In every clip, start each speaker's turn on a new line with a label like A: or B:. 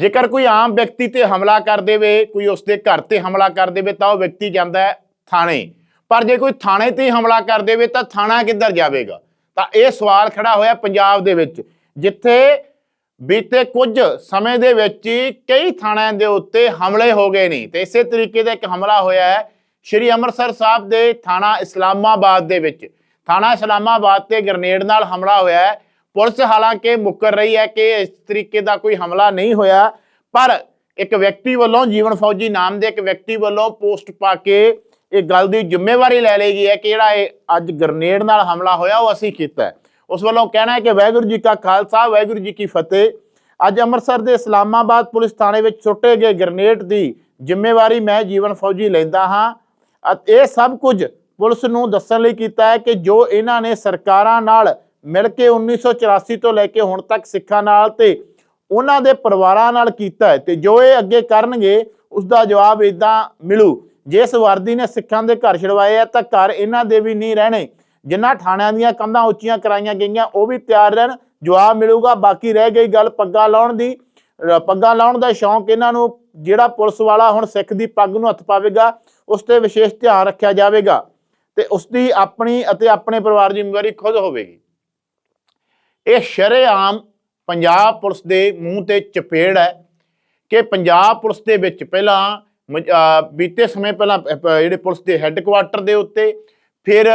A: ਜੇਕਰ ਕੋਈ ਆਮ ਵਿਅਕਤੀ ਤੇ ਹਮਲਾ ਕਰ ਦੇਵੇ, ਕੋਈ ਉਸਦੇ ਘਰ ਤੇ ਹਮਲਾ ਕਰ ਦੇਵੇ, ਤਾਂ ਉਹ ਵਿਅਕਤੀ ਜਾਂਦਾ ਹੈ ਥਾਣੇ। ਪਰ ਜੇ ਕੋਈ ਥਾਣੇ ਤੇ ਹਮਲਾ ਕਰ ਦੇਵੇ, ਤਾਂ ਥਾਣਾ ਕਿੱਧਰ ਜਾਵੇਗਾ? ਤਾਂ ਇਹ ਸਵਾਲ ਖੜਾ ਹੋਇਆ ਪੰਜਾਬ ਦੇ ਵਿੱਚ, ਜਿੱਥੇ ਬੀਤੇ ਕੁਝ ਸਮੇਂ ਦੇ ਵਿੱਚ ਹੀ ਕਈ ਥਾਣਿਆਂ ਦੇ ਉੱਤੇ ਹਮਲੇ ਹੋ ਗਏ ਨੇ। ਤੇ ਇਸੇ ਤਰੀਕੇ ਦਾ ਇੱਕ ਹਮਲਾ ਹੋਇਆ ਹੈ, ਸ਼੍ਰੀ ਅੰਮ੍ਰਿਤਸਰ ਸਾਹਿਬ ਦੇ ਥਾਣਾ ਇਸਲਾਮਾਬਾਦ ਦੇ ਵਿੱਚ। ਥਾਣਾ ਇਸਲਾਮਾਬਾਦ ਤੇ ਗ੍ਰਨੇਡ ਨਾਲ ਹਮਲਾ ਹੋਇਆ ਹੈ। ਪੁਲਿਸ ਹਾਲਾਂਕਿ ਮੁੱਕਰ ਰਹੀ ਹੈ ਕਿ ਇਸ ਤਰੀਕੇ ਦਾ ਕੋਈ ਹਮਲਾ ਨਹੀਂ ਹੋਇਆ, ਪਰ ਇੱਕ ਵਿਅਕਤੀ ਵੱਲੋਂ ਜੀਵਨ ਫੌਜੀ ਨਾਮ ਦੇ ਇੱਕ ਵਿਅਕਤੀ ਵੱਲੋਂ ਪੋਸਟ ਪਾ ਕੇ ਇਹ ਗੱਲ ਦੀ ਜ਼ਿੰਮੇਵਾਰੀ ਲੈ ਲਈ ਗਈ ਹੈ ਕਿ ਜਿਹੜਾ ਇਹ ਅੱਜ ਗ੍ਰਨੇਡ ਨਾਲ ਹਮਲਾ ਹੋਇਆ, ਉਹ ਅਸੀਂ ਕੀਤਾ ਉਸ ਵੱਲੋਂ ਕਹਿਣਾ ਹੈ ਕਿ ਵਾਹਿਗੁਰੂ ਜੀ ਕਾ ਖਾਲਸਾ, ਵਾਹਿਗੁਰੂ ਜੀ ਕੀ ਫਤਿਹ। ਅੱਜ ਅੰਮ੍ਰਿਤਸਰ ਦੇ ਇਸਲਾਮਾਬਾਦ ਪੁਲਿਸ ਥਾਣੇ ਵਿੱਚ ਸੁੱਟੇ ਗਏ ਗ੍ਰਨੇਡ ਦੀ ਜ਼ਿੰਮੇਵਾਰੀ ਮੈਂ ਜੀਵਨ ਫੌਜੀ ਲੈਂਦਾ ਹਾਂ। ਅਤੇ, ਇਹ ਸਭ ਕੁਝ ਪੁਲਿਸ ਨੂੰ ਦੱਸਣ ਲਈ ਕੀਤਾ ਹੈ ਕਿ ਜੋ ਇਹਨਾਂ ਨੇ ਸਰਕਾਰਾਂ ਨਾਲ ਮਿਲ ਕੇ 1984 ਤੋਂ ਲੈ ਕੇ ਹੁਣ ਤੱਕ ਸਿੱਖਾਂ ਨਾਲ ਤੇ ਉਹਨਾਂ ਦੇ ਪਰਿਵਾਰਾਂ ਨਾਲ ਕੀਤਾ ਹੈ ਤੇ ਜੋ ਇਹ ਅੱਗੇ ਕਰਨਗੇ ਉਸ ਦਾ ਜਵਾਬ ਇਦਾਂ ਮਿਲੂ। ਜਿਸ ਵਰਦੀ ਨੇ ਸਿੱਖਾਂ ਦੇ ਘਰ ਛਡਵਾਏ ਆ, ਤਾਂ ਘਰ ਇਹਨਾਂ ਦੇ ਵੀ ਨਹੀਂ ਰਹਿਣੇ। ਜਿਨ੍ਹਾਂ ਥਾਣਿਆਂ ਦੀਆਂ ਕੰਧਾਂ ਉੱਚੀਆਂ ਕਰਾਈਆਂ ਗਈਆਂ, ਉਹ ਵੀ ਤਿਆਰ ਰਹਿਣ, ਜਵਾਬ ਮਿਲੂਗਾ। ਬਾਕੀ ਰਹਿ ਗਈ ਗੱਲ ਪੱਗਾਂ ਲਾਉਣ ਦੀ। ਪੱਗਾਂ ਲਾਉਣ ਦਾ ਸ਼ੌਂਕ ਇਹਨਾਂ ਨੂੰ, ਜਿਹੜਾ ਪੁਲਿਸ ਵਾਲਾ ਹੁਣ ਸਿੱਖ ਦੀ ਪੱਗ ਨੂੰ ਹੱਥ ਪਾਵੇਗਾ, ਉਸ ਤੇ ਵਿਸ਼ੇਸ਼ ਧਿਆਨ ਰੱਖਿਆ ਜਾਵੇਗਾ ਤੇ ਉਸ ਦੀ ਆਪਣੀ ਅਤੇ ਆਪਣੇ ਪਰਿਵਾਰ ਦੀ ਜ਼ਿੰਮੇਵਾਰੀ ਖੁਦ ਹੋਵੇਗੀ। ਇਹ ਸ਼ਰੇਆਮ ਪੰਜਾਬ ਪੁਲਿਸ ਦੇ ਮੂੰਹ ਤੇ ਚਪੇੜ ਹੈ ਕਿ ਪੰਜਾਬ ਪੁਲਿਸ ਦੇ ਵਿੱਚ ਪਹਿਲਾਂ ਮ- ਬੀਤੇ ਸਮੇਂ ਪਹਿਲਾਂ ਜਿਹੜੇ ਪੁਲਿਸ ਦੇ ਹੈੱਡਕੁਆਟਰ ਦੇ ਉੱਤੇ, ਫਿਰ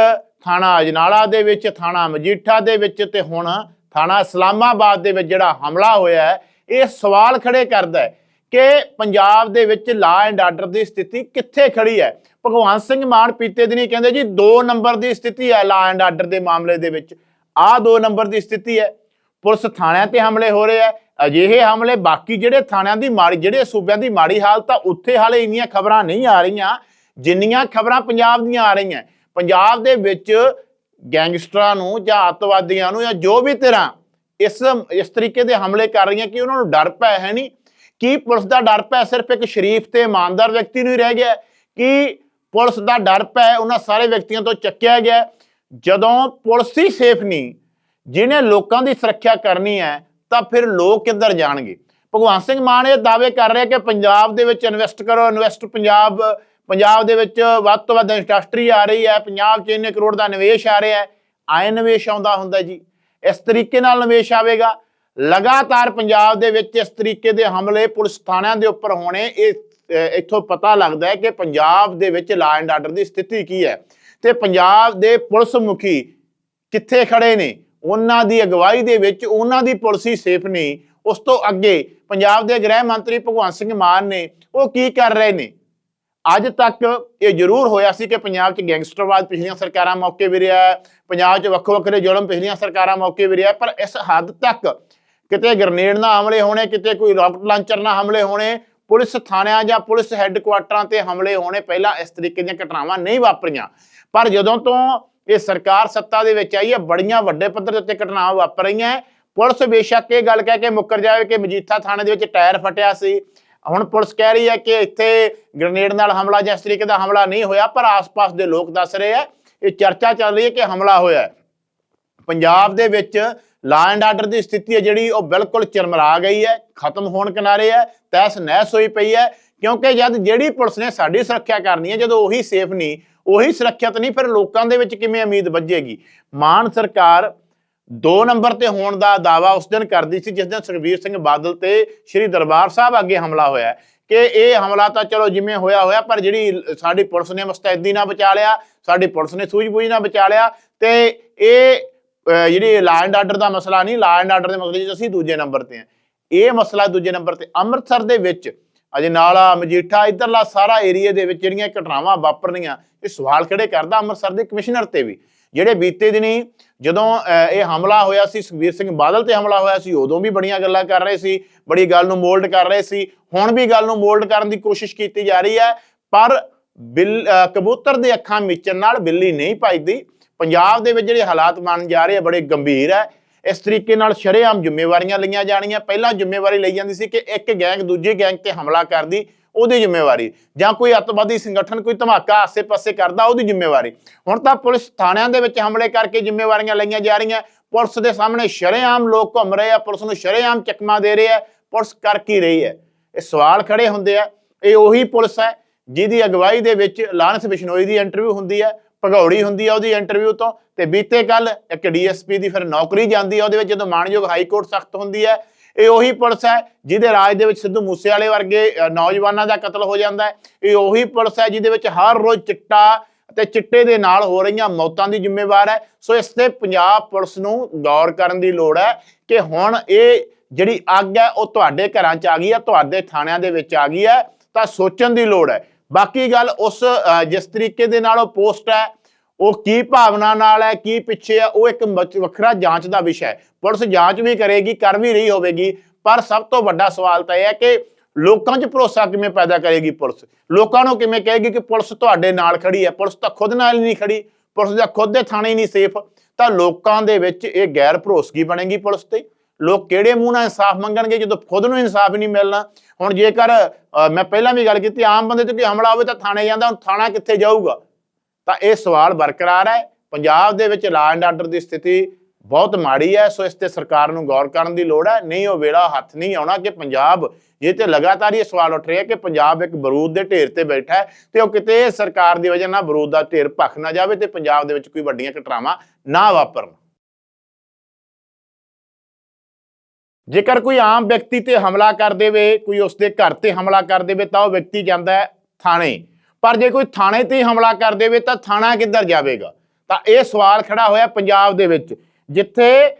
A: ਥਾਣਾ ਅਜਨਾਲਾ ਦੇ ਵਿੱਚ, ਥਾਣਾ ਮਜੀਠਾ ਦੇ ਵਿੱਚ ਤੇ ਹੁਣ ਥਾਣਾ ਇਸਲਾਮਾਬਾਦ ਦੇ ਵਿੱਚ ਜਿਹੜਾ ਹਮਲਾ ਹੋਇਆ ਹੈ, ਇਹ ਸਵਾਲ ਖੜੇ ਕਰਦਾ ਹੈ ਕਿ ਪੰਜਾਬ ਦੇ ਵਿੱਚ ਲਾ ਐਂਡ ਆਰਡਰ ਦੀ ਸਥਿਤੀ ਕਿੱਥੇ ਖੜੀ ਹੈ? ਭਗਵਾਨ ਸਿੰਘ ਮਾਨ ਪੀਤੇ ਦਿਨੀ ਕਹਿੰਦੇ ਜੀ 2 ਨੰਬਰ ਦੀ ਸਥਿਤੀ ਹੈ ਲਾ ਐਂਡ ਆਰਡਰ ਦੇ ਮਾਮਲੇ ਦੇ ਵਿੱਚ। ਆਹ ਦੋ ਨੰਬਰ ਦੀ ਸਥਿਤੀ ਹੈ। ਪੁਲਿਸ ਥਾਣਿਆਂ ਤੇ ਹਮਲੇ ਹੋ ਰਹੇ ਆ ਅਜਿਹੇ ਹਮਲੇ ਬਾਕੀ ਜਿਹੜੇ ਥਾਣਿਆਂ ਦੀ ਮਾੜੀ, ਜਿਹੜੇ ਸੂਬਿਆਂ ਦੀ ਮਾੜੀ ਹਾਲਤ ਆ ਉੱਥੇ ਹਾਲੇ ਇੰਨੀਆਂ ਖਬਰਾਂ ਨਹੀਂ ਆ ਰਹੀਆਂ, ਜਿੰਨੀਆਂ ਖਬਰਾਂ ਪੰਜਾਬ ਦੀਆਂ ਆ ਰਹੀਆਂ। ਪੰਜਾਬ ਦੇ ਵਿੱਚ ਗੈਂਗਸਟਰਾਂ ਨੂੰ ਜਾਂ ਅੱਤਵਾਦੀਆਂ ਨੂੰ ਜਾਂ ਜੋ ਵੀ ਤਰ੍ਹਾਂ ਇਸ ਇਸ ਤਰੀਕੇ ਦੇ ਹਮਲੇ ਕਰ ਰਹੀਆਂ ਕਿ ਉਹਨਾਂ ਨੂੰ ਡਰ ਪੈ ਹੈ ਨਹੀਂ। ਕੀ ਪੁਲਿਸ ਦਾ ਡਰ ਪੈ? ਸਿਰਫ ਇੱਕ ਸ਼ਰੀਫ ਤੇ ਇਮਾਨਦਾਰ ਵਿਅਕਤੀ ਨੂੰ ਹੀ ਰਹਿ ਗਿਆ ਹੈ? ਕੀ ਪੁਲਿਸ ਦਾ ਡਰ ਪੈ? ਉਹਨਾਂ ਸਾਰੇ ਵਿਅਕਤੀਆਂ ਤੋਂ ਚੱਕਿਆ ਗਿਆ ਜਦੋਂ ਪੁਲਿਸ ਹੀ ਸੇਫ ਨਹੀਂ, ਜਿਹਨੇ ਲੋਕਾਂ ਦੀ ਸੁਰੱਖਿਆ ਕਰਨੀ ਹੈ, ਤਾਂ ਫਿਰ ਲੋਕ ਕਿੱਧਰ ਜਾਣਗੇ? ਭਗਵਾਨ ਸਿੰਘ ਮਾਨ ਇਹ ਦਾਅਵੇ ਕਰ ਰਿਹਾ ਕਿ ਪੰਜਾਬ ਦੇ ਵਿੱਚ ਇਨਵੈਸਟ ਕਰੋ ਇਨਵੈਸਟ ਪੰਜਾਬ ਪੰਜਾਬ ਦੇ ਵਿੱਚ ਵੱਧ ਤੋਂ ਵੱਧ ਇੰਡਸਟਰੀ ਆ ਰਹੀ ਹੈ, ਪੰਜਾਬ 'ਚ ਇੰਨੇ ਕਰੋੜ ਦਾ ਨਿਵੇਸ਼ ਆ ਰਿਹਾ ਹੈ, ਆਏ ਨਿਵੇਸ਼ ਆਉਂਦਾ ਹੁੰਦਾ ਜੀ। ਇਸ ਤਰੀਕੇ ਨਾਲ ਨਿਵੇਸ਼ ਆਵੇਗਾ। ਲਗਾਤਾਰ ਪੰਜਾਬ ਦੇ ਵਿੱਚ ਇਸ ਤਰੀਕੇ ਦੇ ਹਮਲੇ ਪੁਲਿਸ ਥਾਣਿਆਂ ਦੇ ਉੱਪਰ ਹੋਣੇ, ਇਹ ਇੱਥੋਂ ਪਤਾ ਲੱਗਦਾ ਹੈ ਕਿ ਪੰਜਾਬ ਦੇ ਵਿੱਚ ਲਾ ਐਂਡ ਆਰਡਰ ਦੀ ਸਥਿਤੀ ਕੀ ਹੈ। ਤੇ ਪੰਜਾਬ ਦੇ ਪੁਲਿਸ ਮੁਖੀ ਕਿੱਥੇ ਖੜੇ ਨੇ? ਉਹਨਾਂ ਦੀ ਅਗਵਾਈ ਦੇ ਵਿੱਚ ਉਹਨਾਂ ਦੀ ਪਾਲਿਸੀ ਸੇਫ ਨਹੀਂ ਉਸ ਤੋਂ ਅੱਗੇ ਪੰਜਾਬ ਦੇ ਗ੍ਰਹਿ ਮੰਤਰੀ ਭਗਵੰਤ ਸਿੰਘ ਮਾਨ ਨੇ ਉਹ ਕੀ ਕਰ ਰਹੇ ਨੇ? ਅੱਜ ਤੱਕ ਇਹ ਜ਼ਰੂਰ ਹੋਇਆ ਸੀ ਕਿ ਪੰਜਾਬ 'ਚ ਗੈਂਗਸਟਰਵਾਦ ਪਿਛਲੀਆਂ ਸਰਕਾਰਾਂ ਮੌਕੇ ਵੀ ਰਿਹਾ ਹੈ, ਪੰਜਾਬ 'ਚ ਵੱਖੋ ਵੱਖਰੇ ਜ਼ੁਲਮ ਪਿਛਲੀਆਂ ਸਰਕਾਰਾਂ ਮੌਕੇ ਵੀ ਰਿਹਾ ਪਰ ਇਸ ਹੱਦ ਤੱਕ ਕਿਤੇ ਗ੍ਰਨੇਡ ਨਾਲ ਹਮਲੇ ਹੋਣੇ ਕਿਤੇ ਕੋਈ ਰਾਕਟ ਲਾਂਚਰ ਨਾਲ ਹਮਲੇ ਹੋਣੇ ਪੁਲਿਸ ਥਾਣਿਆਂ ਜਾਂ ਪੁਲਿਸ ਹੈੱਡਕੁਆਟਰਾਂ ਤੇ ਹਮਲੇ ਹੋਣੇ ਪਹਿਲਾਂ ਇਸ ਤਰੀਕੇ ਦੀਆਂ ਘਟਨਾਵਾਂ ਨਹੀਂ ਵਾਪਰੀਆਂ। ਪਰ ਜਦੋਂ ਤੋਂ ਇਹ ਸਰਕਾਰ ਸੱਤਾ ਦੇ ਵਿੱਚ ਆਈ ਹੈ, ਬੜੀਆਂ ਵੱਡੇ ਪੱਧਰ ਦੇ ਉੱਤੇ ਘਟਨਾਵਾਂ ਵਾਪਰ ਰਹੀਆਂ ਹੈ। ਪੁਲਿਸ ਬੇਸ਼ੱਕ ਇਹ ਗੱਲ ਕਹਿ ਕੇ ਮੁੱਕਰ ਜਾਵੇ ਕਿ ਮਜੀਠਾ ਥਾਣੇ ਦੇ ਵਿੱਚ ਟਾਇਰ ਫਟਿਆ ਸੀ। ਹੁਣ ਪੁਲਿਸ ਕਹਿ ਰਹੀ ਹੈ ਕਿ ਇੱਥੇ ਗ੍ਰਨੇਡ ਨਾਲ ਹਮਲਾ ਜਾਂ ਇਸ ਤਰੀਕੇ ਦਾ ਹਮਲਾ ਨਹੀਂ ਹੋਇਆ, ਪਰ ਆਸ-ਪਾਸ ਦੇ ਲੋਕ ਦੱਸ ਰਹੇ ਆ ਇਹ ਚਰਚਾ ਚੱਲ ਰਹੀ ਹੈ ਕਿ ਹਮਲਾ ਹੋਇਆ ਪੰਜਾਬ ਦੇ ਵਿੱਚ ਲਾ ਐਂਡ ਆਰਡਰ ਦੀ ਸਥਿਤੀ ਹੈ ਜਿਹੜੀ ਉਹ ਬਿਲਕੁਲ ਚਰਮਰਾ ਗਈ ਹੈ, ਖਤਮ ਹੋਣ ਕਿਨਾਰੇ ਹੈ ਤੈਸ ਨਹਿਸ ਹੋਈ ਪਈ ਹੈ, ਕਿਉਂਕਿ ਜਦ ਜਿਹੜੀ ਪੁਲਿਸ ਨੇ ਸਾਡੀ ਸੁਰੱਖਿਆ ਕਰਨੀ ਹੈ, ਜਦੋਂ ਉਹੀ ਸੇਫ ਨਹੀਂ, ਉਹੀ ਸੁਰੱਖਿਅਤ ਨਹੀਂ, ਫਿਰ ਲੋਕਾਂ ਦੇ ਵਿੱਚ ਕਿਵੇਂ ਉਮੀਦ ਵੱਜੇਗੀ? ਮਾਨ ਸਰਕਾਰ 2 ਨੰਬਰ ਤੇ ਹੋਣ ਦਾ ਦਾਵਾ ਉਸ ਦਿਨ ਕਰਦੀ ਸੀ, ਜਿਸ ਦਿਨ ਸੁਖਬੀਰ ਸਿੰਘ ਬਾਦਲ ਤੇ ਸ੍ਰੀ ਦਰਬਾਰ ਸਾਹਿਬ ਅੱਗੇ ਹਮਲਾ ਹੋਇਆ ਕਿ ਇਹ ਹਮਲਾ ਤਾਂ ਚਲੋ ਜਿਵੇਂ ਹੋਇਆ ਹੋਇਆ, ਪਰ ਜਿਹੜੀ ਸਾਡੀ ਪੁਲਿਸ ਨੇ ਮੁਸਤੈਦੀ ਨਾਲ ਬਚਾ ਲਿਆ, ਸਾਡੀ ਪੁਲਿਸ ਨੇ ਸੂਝ-ਬੂਝ ਨਾਲ ਬਚਾ ਲਿਆ, ਤੇ ਇਹ ਜਿਹੜੀ ਲਾ ਐਂਡ ਆਰਡਰ ਦਾ ਮਸਲਾ ਨਹੀਂ ਲਾ ਐਂਡ ਆਰਡਰ ਦੇ ਮਸਲੇ 'ਚ ਅਸੀਂ ਦੂਜੇ ਨੰਬਰ ਤੇ ਆ ਇਹ ਮਸਲਾ ਦੂਜੇ ਨੰਬਰ ਤੇ, ਅੰਮ੍ਰਿਤਸਰ ਦੇ ਵਿੱਚ, ਅਜੇ ਨਾਲਾ ਮਜੀਠਾ, ਇਧਰਲਾ ਸਾਰਾ ਏਰੀਆ ਦੇ ਵਿੱਚ ਜਿਹੜੀਆਂ ਘਟਨਾਵਾਂ ਵਾਪਰਨੀਆਂ, ਇਹ ਸਵਾਲ ਖੜੇ ਕਰਦਾ ਅੰਮ੍ਰਿਤਸਰ ਦੇ ਕਮਿਸ਼ਨਰ ਤੇ ਵੀ? ਜਿਹੜੇ ਬੀਤੇ ਦਿਨੀ ਜਦੋਂ ਇਹ ਹਮਲਾ ਹੋਇਆ ਸੀ, ਸੁਖਬੀਰ ਸਿੰਘ ਬਾਦਲ ਤੇ ਹਮਲਾ ਹੋਇਆ ਸੀ, ਉਦੋਂ ਵੀ ਬੜੀਆਂ ਗੱਲਾਂ ਕਰ ਰਹੇ ਸੀ, ਬੜੀ ਗੱਲ ਨੂੰ ਮੋਲਡ ਕਰ ਰਹੇ ਸੀ, ਹੁਣ ਵੀ ਗੱਲ ਨੂੰ ਮੋਲਡ ਕਰਨ ਦੀ ਕੋਸ਼ਿਸ਼ ਕੀਤੀ ਜਾ ਰਹੀ ਹੈ, ਪਰ ਬਿੱਲ ਕਬੂਤਰ ਦੇ ਅੱਖਾਂ ਮਿਚਣ ਨਾਲ ਬਿੱਲੀ ਨਹੀਂ ਭਜਦੀ। ਪੰਜਾਬ ਦੇ ਵਿੱਚ ਜਿਹੜੇ ਹਾਲਾਤ ਬਣ ਜਾ ਰਹੇ ਆ, ਬੜੇ ਗੰਭੀਰ ਹੈ ਇਸ ਤਰੀਕੇ ਨਾਲ ਸ਼ਰੇਆਮ ਜ਼ਿੰਮੇਵਾਰੀਆਂ ਲਈਆਂ ਜਾਣੀਆਂ ਪਹਿਲਾਂ ਜ਼ਿੰਮੇਵਾਰੀ ਲਈ ਜਾਂਦੀ ਸੀ ਕਿ ਇੱਕ ਗੈਂਗ ਦੂਜੇ ਗੈਂਗ ਤੇ ਹਮਲਾ ਕਰਦੀ, ਉਹਦੀ ਜ਼ਿੰਮੇਵਾਰੀ। ਜਾਂ ਕੋਈ ਅੱਤਵਾਦੀ ਸੰਗਠਨ, ਕੋਈ ਧਮਾਕਾ ਆਸੇ-ਪਾਸੇ ਕਰਦਾ, ਉਹਦੀ ਜ਼ਿੰਮੇਵਾਰੀ। ਹੁਣ ਤਾਂ ਪੁਲਿਸ ਥਾਣਿਆਂ ਦੇ ਵਿੱਚ ਹਮਲੇ ਕਰਕੇ ਜ਼ਿੰਮੇਵਾਰੀਆਂ ਲਈਆਂ ਜਾ ਰਹੀਆਂ। ਪੁਲਿਸ ਦੇ ਸਾਹਮਣੇ ਸ਼ਰੇਆਮ ਲੋਕ ਘੁੰਮ ਰਹੇ ਆ। ਪੁਲਿਸ ਨੂੰ ਸ਼ਰੇਆਮ ਚੱਕਮਾ ਦੇ ਰਹੇ ਆ। ਪੁਲਿਸ ਕਰ ਕੀ ਰਹੀ ਹੈ? ਇਹ ਸਵਾਲ ਖੜੇ ਹੁੰਦੇ ਆ। ਇਹ ਉਹੀ ਪੁਲਿਸ ਹੈ ਜਿਹਦੀ ਅਗਵਾਈ ਦੇ ਵਿੱਚ ਲਾਰੈਂਸ ਬਿਸ਼ਨੋਈ ਦੀ ਇੰਟਰਵਿਊ ਹੁੰਦੀ ਹੈ। ਭਗੌੜੀ ਹੁੰਦੀ ਹੈ ਉਹਦੀ ਇੰਟਰਵਿਊ ਤੋਂ ਤੇ ਬੀਤੇ ਕੱਲ ਇੱਕ ਡੀਐਸਪੀ ਦੀ ਫਿਰ ਨੌਕਰੀ ਜਾਂਦੀ ਹੈ ਉਹਦੇ ਵਿੱਚ, ਜਦੋਂ ਮਾਨਯੋਗ ਹਾਈ ਕੋਰਟ ਸਖਤ ਹੁੰਦੀ ਹੈ ਇਹ ਉਹੀ ਪੁਲਿਸ ਹੈ ਜਿਹਦੇ ਰਾਜ ਦੇ ਵਿੱਚ ਸਿੱਧੂ ਮੂਸੇਵਾਲੇ ਵਰਗੇ ਨੌਜਵਾਨਾਂ ਦਾ ਕਤਲ ਹੋ ਜਾਂਦਾ ਹੈ। ਇਹ ਉਹੀ ਪੁਲਿਸ ਹੈ ਜਿਹਦੇ ਵਿੱਚ ਹਰ ਰੋਜ਼ ਚਿੱਟਾ ਅਤੇ ਚਿੱਟੇ ਦੇ ਨਾਲ ਹੋ ਰਹੀਆਂ ਮੌਤਾਂ ਦੀ ਜ਼ਿੰਮੇਵਾਰ ਹੈ। ਸੋ ਇਸ ਤੇ ਪੰਜਾਬ ਪੁਲਿਸ ਨੂੰ ਗੌਰ ਕਰਨ ਦੀ ਲੋੜ ਹੈ ਕਿ ਹੁਣ ਇਹ ਜਿਹੜੀ ਅੱਗ ਹੈ, ਉਹ ਤੁਹਾਡੇ ਘਰਾਂ 'ਚ ਆ ਗਈ ਹੈ, ਤੁਹਾਡੇ ਥਾਣਿਆਂ ਦੇ ਵਿੱਚ ਆ ਗਈ ਹੈ, ਤਾਂ ਸੋਚਣ ਦੀ ਲੋੜ ਹੈ ਬਾਕੀ ਗੱਲ ਉਸ ਜਿਸ ਤਰੀਕੇ ਦੇ ਨਾਲ ਉਹ ਪੋਸਟ ਹੈ, ਉਹ ਕੀ ਭਾਵਨਾ ਨਾਲ ਹੈ, ਕੀ ਪਿੱਛੇ ਹੈ ਉਹ ਇੱਕ ਮਚ- ਵੱਖਰਾ ਜਾਂਚ ਦਾ ਵਿਸ਼ਾ ਹੈ। ਪੁਲਿਸ ਜਾਂਚ ਵੀ ਕਰੇਗੀ, ਕਰ ਵੀ ਰਹੀ ਹੋਵੇਗੀ, ਪਰ ਸਭ ਤੋਂ ਵੱਡਾ ਸਵਾਲ ਤਾਂ ਇਹ ਹੈ ਕਿ ਲੋਕਾਂ 'ਚ ਭਰੋਸਾ ਕਿਵੇਂ ਪੈਦਾ ਕਰੇਗੀ ਪੁਲਿਸ? ਲੋਕਾਂ ਨੂੰ ਕਿਵੇਂ ਕਹੇਗੀ ਕਿ ਪੁਲਿਸ ਤੁਹਾਡੇ ਨਾਲ ਖੜੀ ਹੈ? ਪੁਲਿਸ ਤਾਂ ਖੁਦ ਨਾਲ ਹੀ ਨਹੀਂ ਖੜੀ, ਪੁਲਿਸ ਦਾ ਖੁਦ ਦੇ ਥਾਣੇ ਹੀ ਨਹੀਂ ਸੇਫ, ਤਾਂ ਲੋਕਾਂ ਦੇ ਵਿੱਚ ਇਹ ਗੈਰ ਭਰੋਸਗੀ ਬਣੇਗੀ ਪੁਲਿਸ ਤੇ? ਲੋਕ ਕਿਹੜੇ ਮੂੰਹ ਨਾਲ ਇਨਸਾਫ ਮੰਗਣਗੇ ਜਦੋਂ ਖੁਦ ਨੂੰ ਇਨਸਾਫ ਹੀ ਨਹੀਂ ਮਿਲਣਾ? ਹੁਣ ਜੇਕਰ ਮੈਂ ਪਹਿਲਾਂ ਵੀ ਗੱਲ ਕੀਤੀ, ਆਮ ਬੰਦੇ ਤੇ ਕੋਈ ਹਮਲਾ ਹੋਵੇ ਤਾਂ ਥਾਣੇ ਜਾਂਦਾ, ਹੁਣ ਥਾਣਾ ਕਿੱਥੇ ਜਾਊਗਾ? ਤਾਂ ਇਹ ਸਵਾਲ ਬਰਕਰਾਰ ਹੈ। ਪੰਜਾਬ ਦੇ ਵਿੱਚ ਲਾ ਐਂਡ ਆਰਡਰ ਦੀ ਸਥਿਤੀ ਬਹੁਤ ਮਾੜੀ ਹੈ, ਸੋ ਇਸ ਤੇ ਸਰਕਾਰ ਨੂੰ ਗੌਰ ਕਰਨ ਦੀ ਲੋੜ ਹੈ। ਨਹੀਂ, ਉਹ ਵੇਲਾ ਹੱਥ ਨਹੀਂ ਆਉਣਾ ਕਿ ਪੰਜਾਬ ਇਹ ਤੇ ਲਗਾਤਾਰ ਇਹ ਸਵਾਲ ਉੱਠ ਰਿਹਾ ਕਿ ਪੰਜਾਬ ਇੱਕ ਬਰੂਦ ਦੇ ਢੇਰ ਤੇ ਬੈਠਾ ਹੈ, ਤੇ ਉਹ ਕਿਤੇ ਸਰਕਾਰ ਦੀ ਵਜ੍ਹਾ ਨਾਲ ਬਰੂਦ ਦਾ ਢੇਰ ਭਖ ਨਾ ਜਾਵੇ ਤੇ ਪੰਜਾਬ ਦੇ ਵਿੱਚ ਕੋਈ ਵੱਡੀਆਂ ਘਟਨਾਵਾਂ ਨਾ ਵਾਪਰਨ। ਜੇਕਰ ਕੋਈ ਆਮ ਵਿਅਕਤੀ ਤੇ ਹਮਲਾ ਕਰ ਦੇਵੇ, ਕੋਈ ਉਸਦੇ ਘਰ ਤੇ ਹਮਲਾ ਕਰ ਦੇਵੇ, ਤਾਂ ਉਹ ਵਿਅਕਤੀ ਜਾਂਦਾ ਹੈ ਥਾਣੇ। ਪਰ ਜੇ ਕੋਈ ਥਾਣੇ ਤੇ ਹਮਲਾ ਕਰ ਦੇਵੇ, ਤਾਂ ਥਾਣਾ ਕਿੱਧਰ ਜਾਵੇਗਾ? ਤਾਂ ਇਹ ਸਵਾਲ ਖੜਾ ਹੋਇਆ ਪੰਜਾਬ ਦੇ ਵਿੱਚ, ਜਿੱਥੇ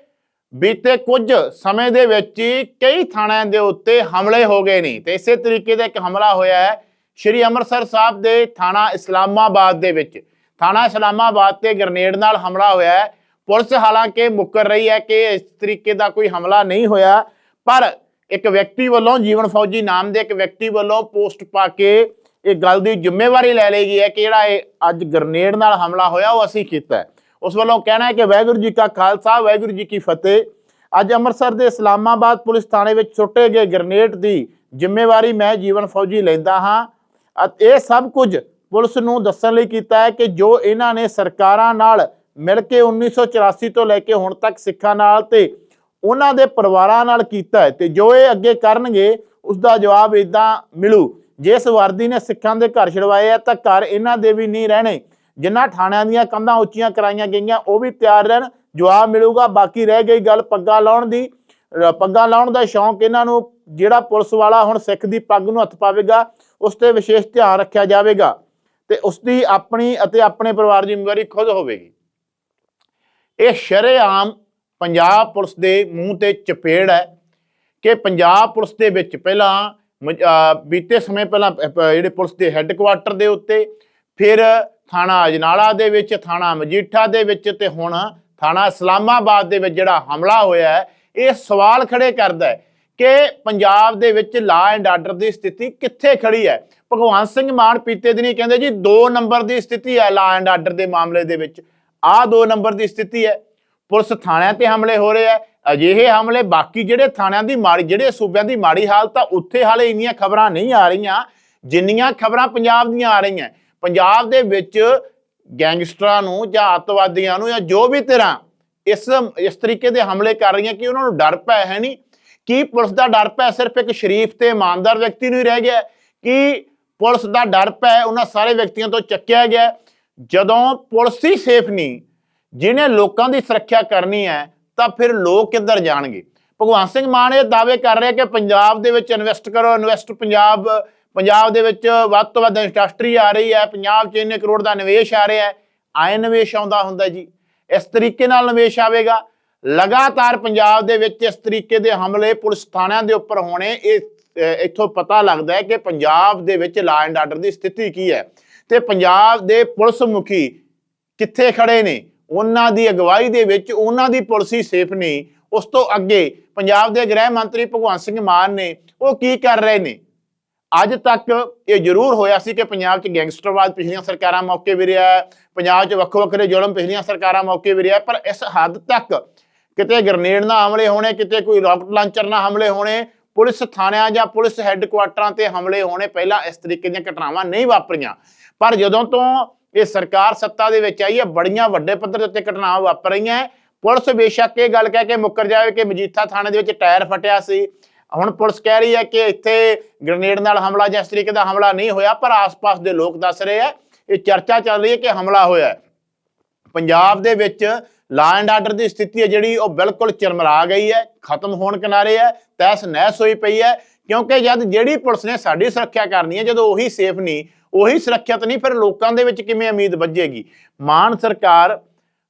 A: ਬੀਤੇ ਕੁਝ ਸਮੇਂ ਦੇ ਵਿੱਚ ਹੀ ਕਈ ਥਾਣਿਆਂ ਦੇ ਉੱਤੇ ਹਮਲੇ ਹੋ ਗਏ ਨੇ। ਤੇ ਇਸੇ ਤਰੀਕੇ ਦਾ ਇੱਕ ਹਮਲਾ ਹੋਇਆ ਹੈ ਸ਼੍ਰੀ ਅੰਮ੍ਰਿਤਸਰ ਸਾਹਿਬ ਦੇ ਥਾਣਾ ਇਸਲਾਮਾਬਾਦ ਦੇ ਵਿੱਚ। ਥਾਣਾ ਇਸਲਾਮਾਬਾਦ ਤੇ ਗ੍ਰਨੇਡ ਨਾਲ ਹਮਲਾ ਹੋਇਆ ਹੈ। ਪੁਲਿਸ ਹਾਲਾਂਕਿ ਮੁੱਕਰ ਰਹੀ ਹੈ ਕਿ ਇਸ ਤਰੀਕੇ ਦਾ ਕੋਈ ਹਮਲਾ ਨਹੀਂ ਹੋਇਆ, ਪਰ ਇੱਕ ਵਿਅਕਤੀ ਵੱਲੋਂ ਜੀਵਨ ਫੌਜੀ ਨਾਮ ਦੇ ਇੱਕ ਵਿਅਕਤੀ ਵੱਲੋਂ ਪੋਸਟ ਪਾ ਕੇ ਇਹ ਗੱਲ ਦੀ ਜ਼ਿੰਮੇਵਾਰੀ ਲੈ ਲਈ ਗਈ ਹੈ ਕਿ ਜਿਹੜਾ ਇਹ ਅੱਜ ਗ੍ਰਨੇਡ ਨਾਲ ਹਮਲਾ ਹੋਇਆ, ਉਹ ਅਸੀਂ ਕੀਤਾ ਉਸ ਵੱਲੋਂ ਕਹਿਣਾ ਹੈ ਕਿ ਵਾਹਿਗੁਰੂ ਜੀ ਕਾ ਖਾਲਸਾ, ਵਾਹਿਗੁਰੂ ਜੀ ਕੀ ਫਤਿਹ। ਅੱਜ ਅੰਮ੍ਰਿਤਸਰ ਦੇ ਇਸਲਾਮਾਬਾਦ ਪੁਲਿਸ ਥਾਣੇ ਵਿੱਚ ਸੁੱਟੇ ਗਏ ਗ੍ਰਨੇਡ ਦੀ ਜ਼ਿੰਮੇਵਾਰੀ ਮੈਂ ਜੀਵਨ ਫੌਜੀ ਲੈਂਦਾ ਹਾਂ। ਅਤੇ ਇਹ ਸਭ ਕੁਝ ਪੁਲਿਸ ਨੂੰ ਦੱਸਣ ਲਈ ਕੀਤਾ ਹੈ ਕਿ ਜੋ ਇਹਨਾਂ ਨੇ ਸਰਕਾਰਾਂ ਨਾਲ ਮਿਲ ਕੇ 1984 ਤੋਂ ਲੈ ਕੇ ਹੁਣ ਤੱਕ ਸਿੱਖਾਂ ਨਾਲ ਤੇ ਉਹਨਾਂ ਦੇ ਪਰਿਵਾਰਾਂ ਨਾਲ ਕੀਤਾ ਹੈ ਤੇ ਜੋ ਇਹ ਅੱਗੇ ਕਰਨਗੇ ਉਸ ਦਾ ਜਵਾਬ ਇਦਾਂ ਮਿਲੂ। ਜਿਸ ਵਰਦੀ ਨੇ ਸਿੱਖਾਂ ਦੇ ਘਰ ਛਡਵਾਏ ਆ, ਤਾਂ ਘਰ ਇਹਨਾਂ ਦੇ ਵੀ ਨਹੀਂ ਰਹਿਣੇ। ਜਿਨ੍ਹਾਂ ਥਾਣਿਆਂ ਦੀਆਂ ਕੰਧਾਂ ਉੱਚੀਆਂ ਕਰਾਈਆਂ ਗਈਆਂ, ਉਹ ਵੀ ਤਿਆਰ ਰਹਿਣ, ਜਵਾਬ ਮਿਲੂਗਾ। ਬਾਕੀ ਰਹਿ ਗਈ ਗੱਲ ਪੱਗਾਂ ਲਾਉਣ ਦੀ। ਪੱਗਾਂ ਲਾਉਣ ਦਾ ਸ਼ੌਂਕ ਇਹਨਾਂ ਨੂੰ, ਜਿਹੜਾ ਪੁਲਿਸ ਵਾਲਾ ਹੁਣ ਸਿੱਖ ਦੀ ਪੱਗ ਨੂੰ ਹੱਥ ਪਾਵੇਗਾ, ਉਸ ਤੇ ਵਿਸ਼ੇਸ਼ ਧਿਆਨ ਰੱਖਿਆ ਜਾਵੇਗਾ। ਤੇ ਉਸ ਦੀ ਆਪਣੀ ਅਤੇ ਆਪਣੇ ਪਰਿਵਾਰ ਦੀ ਜ਼ਿੰਮੇਵਾਰੀ ਖੁਦ ਹੋਵੇਗੀ। ਇਹ ਸ਼ਰੇਆਮ ਪੰਜਾਬ ਪੁਲਿਸ ਦੇ ਮੂੰਹ ਤੇ ਚਪੇੜ ਹੈ ਕਿ ਪੰਜਾਬ ਪੁਲਿਸ ਦੇ ਵਿੱਚ ਪਹਿਲਾਂ ਮ- ਬੀਤੇ ਸਮੇਂ ਪਹਿਲਾਂ ਜਿਹੜੇ ਪੁਲਿਸ ਦੇ ਹੈੱਡਕੁਆਰਟਰ ਦੇ ਉੱਤੇ, ਫਿਰ ਥਾਣਾ ਅਜਨਾਲਾ ਦੇ ਵਿੱਚ, ਥਾਣਾ ਮਜੀਠਾ ਦੇ ਵਿੱਚ ਤੇ ਹੁਣ ਥਾਣਾ ਇਸਲਾਮਾਬਾਦ ਦੇ ਵਿੱਚ ਜਿਹੜਾ ਹਮਲਾ ਹੋਇਆ ਹੈ, ਇਹ ਸਵਾਲ ਖੜੇ ਕਰਦਾ ਹੈ ਕਿ ਪੰਜਾਬ ਦੇ ਵਿੱਚ ਲਾ ਐਂਡ ਆਰਡਰ ਦੀ ਸਥਿਤੀ ਕਿੱਥੇ ਖੜੀ ਹੈ? ਭਗਵਾਨ ਸਿੰਘ ਮਾਨ ਪੀਤੇ ਦਿਨੀ ਕਹਿੰਦੇ ਜੀ 2 ਨੰਬਰ ਦੀ ਸਥਿਤੀ ਹੈ ਲਾ ਐਂਡ ਆਰਡਰ ਦੇ ਮਾਮਲੇ ਦੇ ਵਿੱਚ। ਆਹ ਦੋ ਨੰਬਰ ਦੀ ਸਥਿਤੀ ਹੈ। ਪੁਲਿਸ ਥਾਣਿਆਂ ਤੇ ਹਮਲੇ ਹੋ ਰਹੇ ਆ। ਅਜਿਹੇ ਹਮਲੇ ਬਾਕੀ ਜਿਹੜੇ ਥਾਣਿਆਂ ਦੀ ਮਾੜੀ, ਜਿਹੜੇ ਸੂਬਿਆਂ ਦੀ ਮਾੜੀ ਹਾਲਤ ਆ, ਉੱਥੇ ਹਾਲੇ ਇੰਨੀਆਂ ਖਬਰਾਂ ਨਹੀਂ ਆ ਰਹੀਆਂ, ਜਿੰਨੀਆਂ ਖਬਰਾਂ ਪੰਜਾਬ ਦੀਆਂ ਆ ਰਹੀਆਂ। ਪੰਜਾਬ ਦੇ ਵਿੱਚ ਗੈਂਗਸਟਰਾਂ ਨੂੰ ਜਾਂ ਅੱਤਵਾਦੀਆਂ ਨੂੰ ਜਾਂ ਜੋ ਵੀ ਤਰ੍ਹਾਂ ਇਸ ਇਸ ਤਰੀਕੇ ਦੇ ਹਮਲੇ ਕਰ ਰਹੀਆਂ, ਕਿ ਉਹਨਾਂ ਨੂੰ ਡਰ ਪੈ ਹੈ ਨਹੀਂ। ਕੀ ਪੁਲਿਸ ਦਾ ਡਰ ਪੈ? ਸਿਰਫ ਇੱਕ ਸ਼ਰੀਫ ਤੇ ਇਮਾਨਦਾਰ ਵਿਅਕਤੀ ਨੂੰ ਹੀ ਰਹਿ ਗਿਆ। ਹੈ? ਕਿ ਪੁਲਿਸ ਦਾ ਡਰ ਪੈ? ਉਹਨਾਂ ਸਾਰੇ ਵਿਅਕਤੀਆਂ ਤੋਂ ਚੱਕਿਆ ਗਿਆ। ਜਦੋਂ ਪੁਲਿਸ ਹੀ ਸੇਫ ਨਹੀਂ ਜਿਹਨੇ ਲੋਕਾਂ ਦੀ ਸੁਰੱਖਿਆ ਕਰਨੀ ਹੈ ਤਾਂ ਫਿਰ ਲੋਕ ਕਿੱਧਰ ਜਾਣਗੇ? ਭਗਵਾਨ ਸਿੰਘ ਮਾਨ ਇਹ ਦਾਅਵੇ ਕਰ ਰਿਹਾ ਕਿ ਪੰਜਾਬ ਦੇ ਵਿੱਚ ਇਨਵੈਸਟ ਕਰੋ ਇਨਵੈਸਟ ਪੰਜਾਬ ਪੰਜਾਬ ਦੇ ਵਿੱਚ ਵੱਧ ਤੋਂ ਵੱਧ ਇੰਡਸਟਰੀ ਆ ਰਹੀ ਹੈ ਪੰਜਾਬ 'ਚ ਇੰਨੇ ਕਰੋੜ ਦਾ ਨਿਵੇਸ਼ ਆ ਰਿਹਾ ਹੈ ਆਏ ਨਿਵੇਸ਼ ਆਉਂਦਾ ਹੁੰਦਾ ਜੀ। ਇਸ ਤਰੀਕੇ ਨਾਲ ਨਿਵੇਸ਼ ਆਵੇਗਾ। ਲਗਾਤਾਰ ਪੰਜਾਬ ਦੇ ਵਿੱਚ ਇਸ ਤਰੀਕੇ ਦੇ ਹਮਲੇ ਪੁਲਿਸ ਥਾਣਿਆਂ ਦੇ ਉੱਪਰ ਹੋਣੇ ਇਹ ਅਹ, ਇੱਥੋਂ ਪਤਾ ਲੱਗਦਾ ਹੈ ਕਿ ਪੰਜਾਬ ਦੇ ਵਿੱਚ ਲਾ ਐਂਡ ਆਰਡਰ ਦੀ ਸਥਿਤੀ ਕੀ ਹੈ। ਤੇ ਪੰਜਾਬ ਦੇ ਪੁਲਿਸ ਮੁਖੀ ਕਿੱਥੇ ਖੜੇ ਨੇ? ਉਹਨਾਂ ਦੀ ਅਗਵਾਈ ਦੇ ਵਿੱਚ ਉਹਨਾਂ ਦੀ ਪਾਲਿਸੀ ਸੇਫ ਨਹੀਂ। ਉਸ ਤੋਂ ਅੱਗੇ ਪੰਜਾਬ ਦੇ ਗ੍ਰਹਿ ਮੰਤਰੀ ਭਗਵੰਤ ਸਿੰਘ ਮਾਨ ਨੇ ਉਹ ਕੀ ਕਰ ਰਹੇ ਨੇ? ਅੱਜ ਤੱਕ ਇਹ ਜ਼ਰੂਰ ਹੋਇਆ ਸੀ ਕਿ ਪੰਜਾਬ 'ਚ ਗੈਂਗਸਟਰਵਾਦ ਪਿਛਲੀਆਂ ਸਰਕਾਰਾਂ ਮੌਕੇ ਵੀ ਰਿਹਾ ਹੈ, ਪੰਜਾਬ 'ਚ ਵੱਖੋ ਵੱਖਰੇ ਜ਼ੁਲਮ ਪਿਛਲੀਆਂ ਸਰਕਾਰਾਂ ਮੌਕੇ ਵੀ ਰਿਹਾ ਪਰ ਇਸ ਹੱਦ ਤੱਕ ਕਿਤੇ ਗ੍ਰਨੇਡ ਨਾਲ ਹਮਲੇ ਹੋਣੇ ਕਿਤੇ ਕੋਈ ਰਾਕਟ ਲਾਂਚਰ ਨਾਲ ਹਮਲੇ ਹੋਣੇ ਪੁਲਿਸ ਥਾਣਿਆਂ ਜਾਂ ਪੁਲਿਸ ਹੈੱਡਕੁਆਟਰਾਂ ਤੇ ਹਮਲੇ ਹੋਣੇ ਪਹਿਲਾਂ ਇਸ ਤਰੀਕੇ ਦੀਆਂ ਘਟਨਾਵਾਂ ਨਹੀਂ ਵਾਪਰੀਆਂ। ਪਰ ਜਦੋਂ ਤੋਂ ਇਹ ਸਰਕਾਰ ਸੱਤਾ ਦੇ ਵਿੱਚ ਆਈ ਹੈ, ਬੜੀਆਂ ਵੱਡੇ ਪੱਧਰ ਦੇ ਉੱਤੇ ਘਟਨਾਵਾਂ ਵਾਪਰ ਰਹੀਆਂ ਹੈ। ਪੁਲਿਸ ਬੇਸ਼ੱਕ ਇਹ ਗੱਲ ਕਹਿ ਕੇ ਮੁੱਕਰ ਜਾਵੇ ਕਿ ਮਜੀਠਾ ਥਾਣੇ ਦੇ ਵਿੱਚ ਟਾਇਰ ਫਟਿਆ ਸੀ ਹੁਣ ਪੁਲਿਸ ਕਹਿ ਰਹੀ ਹੈ ਕਿ ਇੱਥੇ ਗ੍ਰਨੇਡ ਨਾਲ ਹਮਲਾ ਜਾਂ ਇਸ ਤਰੀਕੇ ਦਾ ਹਮਲਾ ਨਹੀਂ ਹੋਇਆ, ਪਰ ਆਸ-ਪਾਸ ਦੇ ਲੋਕ ਦੱਸ ਰਹੇ ਆ ਇਹ ਚਰਚਾ ਚੱਲ ਰਹੀ ਹੈ ਕਿ ਹਮਲਾ ਹੋਇਆ ਪੰਜਾਬ ਦੇ ਵਿੱਚ ਲਾ ਐਂਡ ਆਰਡਰ ਦੀ ਸਥਿਤੀ ਹੈ ਜਿਹੜੀ, ਉਹ ਬਿਲਕੁਲ ਚਰਮਰਾ ਗਈ ਹੈ, ਖਤਮ ਹੋਣ ਕਿਨਾਰੇ ਹੈ ਤੈਸ ਨਹਿਸ ਹੋਈ ਪਈ ਹੈ, ਕਿਉਂਕਿ ਜਦ ਜਿਹੜੀ ਪੁਲਿਸ ਨੇ ਸਾਡੀ ਸੁਰੱਖਿਆ ਕਰਨੀ ਹੈ, ਜਦੋਂ ਉਹੀ ਸੇਫ ਨਹੀਂ ਉਹੀ ਸੁਰੱਖਿਅਤ ਨਹੀਂ, ਫਿਰ ਲੋਕਾਂ ਦੇ ਵਿੱਚ ਕਿਵੇਂ ਉਮੀਦ ਵੱਜੇਗੀ? ਮਾਨ ਸਰਕਾਰ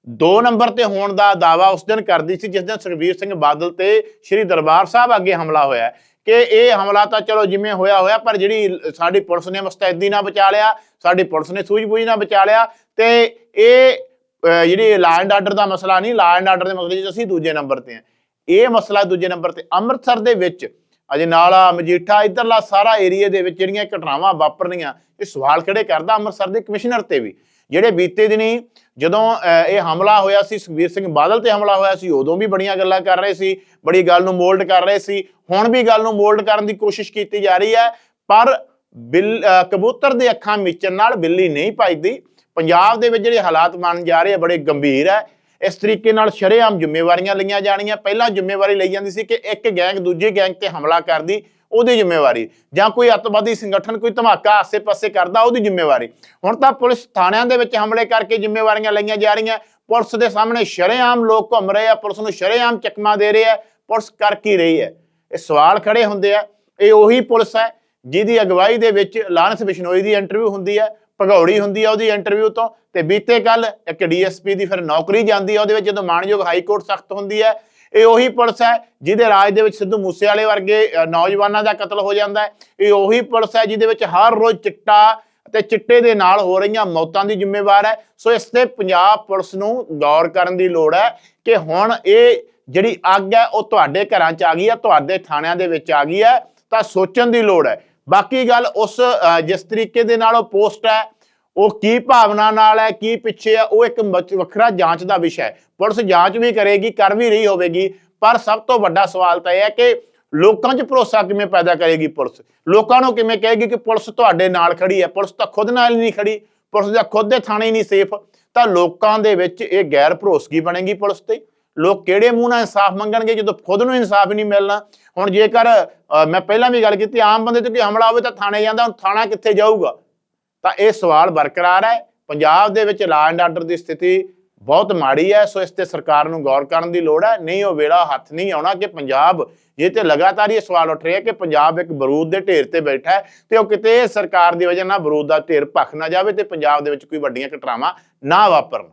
A: 2 ਨੰਬਰ ਤੇ ਹੋਣ ਦਾ ਦਾਵਾ ਉਸ ਦਿਨ ਕਰਦੀ ਸੀ, ਜਿਸ ਦਿਨ ਸੁਖਬੀਰ ਸਿੰਘ ਬਾਦਲ ਤੇ ਸ੍ਰੀ ਦਰਬਾਰ ਸਾਹਿਬ ਅੱਗੇ ਹਮਲਾ ਹੋਇਆ। ਕਿ ਇਹ ਹਮਲਾ ਤਾਂ ਚਲੋ ਜਿਵੇਂ ਹੋਇਆ ਹੋਇਆ, ਪਰ ਜਿਹੜੀ ਸਾਡੀ ਪੁਲਿਸ ਨੇ ਮੁਸਤੈਦੀ ਨਾਲ ਬਚਾ ਲਿਆ, ਸਾਡੀ ਪੁਲਿਸ ਨੇ ਸੂਝ-ਬੂਝ ਨਾਲ ਬਚਾ ਲਿਆ, ਤੇ ਇਹ ਜਿਹੜੀ ਲਾ ਐਂਡ ਆਰਡਰ ਦਾ ਮਸਲਾ ਨਹੀਂ ਲਾ ਐਂਡ ਆਰਡਰ ਦੇ ਮਸਲੇ 'ਚ ਅਸੀਂ ਦੂਜੇ ਨੰਬਰ ਤੇ ਆ ਇਹ ਮਸਲਾ ਦੂਜੇ ਨੰਬਰ ਤੇ ਅੰਮ੍ਰਿਤਸਰ ਦੇ ਵਿੱਚ ਅਜੇ ਨਾਲਾ ਮਜੀਠਾ, ਇਧਰਲਾ ਸਾਰਾ ਏਰੀਆ ਦੇ ਵਿੱਚ ਜਿਹੜੀਆਂ ਘਟਨਾਵਾਂ ਵਾਪਰਨੀਆਂ, ਇਹ ਸਵਾਲ ਖੜੇ ਕਰਦਾ ਅੰਮ੍ਰਿਤਸਰ ਦੇ ਕਮਿਸ਼ਨਰ ਤੇ ਵੀ। ਜਿਹੜੇ ਬੀਤੇ ਦਿਨੀ ਜਦੋਂ ਇਹ ਹਮਲਾ ਹੋਇਆ ਸੀ, ਸੁਖਬੀਰ ਸਿੰਘ ਬਾਦਲ ਤੇ ਹਮਲਾ ਹੋਇਆ ਸੀ, ਉਦੋਂ ਵੀ ਬੜੀਆਂ ਗੱਲਾਂ ਕਰ ਰਹੇ ਸੀ, ਬੜੀ ਗੱਲ ਨੂੰ ਮੋਲਡ ਕਰ ਰਹੇ ਸੀ, ਹੁਣ ਵੀ ਗੱਲ ਨੂੰ ਮੋਲਡ ਕਰਨ ਦੀ ਕੋਸ਼ਿਸ਼ ਕੀਤੀ ਜਾ ਰਹੀ ਹੈ, ਪਰ ਬਿੱਲ ਕਬੂਤਰ ਦੇ ਅੱਖਾਂ ਮਿਚਣ ਨਾਲ ਬਿੱਲੀ ਨਹੀਂ ਭਜਦੀ। ਪੰਜਾਬ ਦੇ ਵਿੱਚ ਜਿਹੜੇ ਹਾਲਾਤ ਬਣ ਜਾ ਰਹੇ ਆ, ਬੜੇ ਗੰਭੀਰ ਹੈ। ਇਸ ਤਰੀਕੇ ਨਾਲ ਸ਼ਰੇਆਮ ਜ਼ਿੰਮੇਵਾਰੀਆਂ ਲਈਆਂ ਜਾਣੀਆਂ। ਪਹਿਲਾਂ ਜ਼ਿੰਮੇਵਾਰੀ ਲਈ ਜਾਂਦੀ ਸੀ ਕਿ ਇੱਕ ਗੈਂਗ ਦੂਜੀ ਗੈਂਗ ਤੇ ਹਮਲਾ ਕਰਦੀ, ਉਹਦੀ ਜ਼ਿੰਮੇਵਾਰੀ। ਜਾਂ ਕੋਈ ਅੱਤਵਾਦੀ ਸੰਗਠਨ ਕੋਈ ਧਮਾਕਾ ਆਸੇ-ਪਾਸੇ ਕਰਦਾ, ਉਹਦੀ ਜ਼ਿੰਮੇਵਾਰੀ। ਹੁਣ ਤਾਂ ਪੁਲਿਸ ਥਾਣਿਆਂ ਦੇ ਵਿੱਚ ਹਮਲੇ ਕਰਕੇ ਜ਼ਿੰਮੇਵਾਰੀਆਂ ਲਈਆਂ ਜਾ ਰਹੀਆਂ। ਪੁਲਿਸ ਦੇ ਸਾਹਮਣੇ ਸ਼ਰੇਆਮ ਲੋਕ ਘੁੰਮ ਰਹੇ ਆ, ਪੁਲਿਸ ਨੂੰ ਸ਼ਰੇਆਮ ਚਕਮਾ ਦੇ ਰਹੇ ਆ, ਪੁਲਿਸ ਕਰ ਕੀ ਰਹੀ ਹੈ? ਇਹ ਸਵਾਲ ਖੜੇ ਹੁੰਦੇ ਆ। ਇਹ ਉਹੀ ਪੁਲਿਸ ਹੈ ਜਿਹਦੀ ਅਗਵਾਈ ਦੇ ਵਿੱਚ ਲਾਰੈਂਸ ਬਿਸ਼ਨੋਈ ਦੀ ਇੰਟਰਵਿਊ ਹੁੰਦੀ ਹੈ। ਭਗੌੜੀ ਹੁੰਦੀ ਹੈ ਉਹਦੀ ਇੰਟਰਵਿਊ ਤੋਂ, ਤੇ ਬੀਤੇ ਕੱਲ ਇੱਕ ਡੀਐਸਪੀ ਦੀ ਫਿਰ ਨੌਕਰੀ ਜਾਂਦੀ ਹੈ ਉਹਦੇ ਵਿੱਚ ਜਦੋਂ ਮਾਨਯੋਗ ਹਾਈ ਕੋਰਟ ਸਖਤ ਹੁੰਦੀ ਹੈ ਇਹ ਉਹੀ ਪੁਲਿਸ ਹੈ ਜਿਹਦੇ ਰਾਜ ਦੇ ਵਿੱਚ ਸਿੱਧੂ ਮੂਸੇਵਾਲੇ ਵਰਗੇ ਨੌਜਵਾਨਾਂ ਦਾ ਕਤਲ ਹੋ ਜਾਂਦਾ ਹੈ। ਇਹ ਉਹੀ ਪੁਲਿਸ ਹੈ ਜਿਹਦੇ ਵਿੱਚ ਹਰ ਰੋਜ਼ ਚਿੱਟਾ ਤੇ ਚਿੱਟੇ ਦੇ ਨਾਲ ਹੋ ਰਹੀਆਂ ਮੌਤਾਂ ਦੀ ਜ਼ਿੰਮੇਵਾਰ ਹੈ। ਸੋ ਇਸ ਤੇ ਪੰਜਾਬ ਪੁਲਿਸ ਨੂੰ ਗੌਰ ਕਰਨ ਦੀ ਲੋੜ ਹੈ ਕਿ ਹੁਣ ਇਹ ਜਿਹੜੀ ਅੱਗ ਹੈ, ਉਹ ਤੁਹਾਡੇ ਘਰਾਂ 'ਚ ਆ ਗਈ ਹੈ ਤੁਹਾਡੇ ਥਾਣਿਆਂ ਦੇ ਵਿੱਚ ਆ ਗਈ ਹੈ, ਤਾਂ ਸੋਚਣ ਦੀ ਲੋੜ ਹੈ। ਬਾਕੀ ਗੱਲ ਉਸ ਜਿਸ ਤਰੀਕੇ ਦੇ ਨਾਲ ਉਹ ਪੋਸਟ ਹੈ, ਉਹ ਕੀ ਭਾਵਨਾ ਨਾਲ ਹੈ, ਕੀ ਪਿੱਛੇ ਹੈ, ਉਹ ਇੱਕ ਮਚ- ਵੱਖਰਾ ਜਾਂਚ ਦਾ ਵਿਸ਼ਾ ਹੈ। ਪੁਲਿਸ ਜਾਂਚ ਵੀ ਕਰੇਗੀ, ਕਰ ਵੀ ਰਹੀ ਹੋਵੇਗੀ, ਪਰ ਸਭ ਤੋਂ ਵੱਡਾ ਸਵਾਲ ਤਾਂ ਇਹ ਹੈ ਕਿ ਲੋਕਾਂ 'ਚ ਭਰੋਸਾ ਕਿਵੇਂ ਪੈਦਾ ਕਰੇਗੀ ਪੁਲਿਸ? ਲੋਕਾਂ ਨੂੰ ਕਿਵੇਂ ਕਹੇਗੀ ਕਿ ਪੁਲਿਸ ਤੁਹਾਡੇ ਨਾਲ ਖੜੀ ਹੈ? ਪੁਲਿਸ ਤਾਂ ਖੁਦ ਨਾਲ ਹੀ ਨਹੀਂ ਖੜੀ, ਪੁਲਿਸ ਦਾ ਖੁਦ ਦੇ ਥਾਣੇ ਨਹੀਂ ਸੇਫ, ਤਾਂ ਲੋਕਾਂ ਦੇ ਵਿੱਚ ਇਹ ਗੈਰ ਭਰੋਸਗੀ ਬਣੇਗੀ ਪੁਲਿਸ ਤੇ? ਲੋਕ ਕਿਹੜੇ ਮੂੰਹ ਨਾਲ ਇਨਸਾਫ ਮੰਗਣਗੇ ਜਦੋਂ ਖੁਦ ਨੂੰ ਇਨਸਾਫ ਹੀ ਨਹੀਂ ਮਿਲਣਾ? ਹੁਣ ਜੇਕਰ ਮੈਂ ਪਹਿਲਾਂ ਵੀ ਗੱਲ ਕੀਤੀ, ਆਮ ਬੰਦੇ ਤੇ ਕੋਈ ਹਮਲਾ ਹੋਵੇ ਤਾਂ ਥਾਣੇ ਜਾਂਦਾ, ਹੁਣ ਥਾਣਾ ਕਿੱਥੇ ਜਾਊਗਾ? ਤਾਂ ਇਹ ਸਵਾਲ ਬਰਕਰਾਰ ਹੈ। ਪੰਜਾਬ ਦੇ ਵਿੱਚ ਲਾ ਐਂਡ ਆਰਡਰ ਦੀ ਸਥਿਤੀ ਬਹੁਤ ਮਾੜੀ ਹੈ, ਸੋ ਇਸ ਤੇ ਸਰਕਾਰ ਨੂੰ ਗੌਰ ਕਰਨ ਦੀ ਲੋੜ ਹੈ। ਨਹੀਂ ਉਹ ਵੇਲਾ ਹੱਥ ਨਹੀਂ ਆਉਣਾ ਕਿ ਪੰਜਾਬ, ਜੇ ਤੇ ਲਗਾਤਾਰ ਇਹ ਸਵਾਲ ਉੱਠ ਰਿਹਾ ਕਿ ਪੰਜਾਬ ਇੱਕ ਬਰੂਦ ਦੇ ਢੇਰ ਤੇ ਬੈਠਾ ਹੈ, ਤੇ ਉਹ ਕਿਤੇ ਸਰਕਾਰ ਦੀ ਵਜ੍ਹਾ ਨਾਲ ਬਰੂਦ ਦਾ ਢੇਰ ਭਖ ਨਾ ਜਾਵੇ ਤੇ ਪੰਜਾਬ ਦੇ ਵਿੱਚ ਕੋਈ ਵੱਡੀਆਂ ਘਟਨਾਵਾਂ ਨਾ ਵਾਪਰਨ।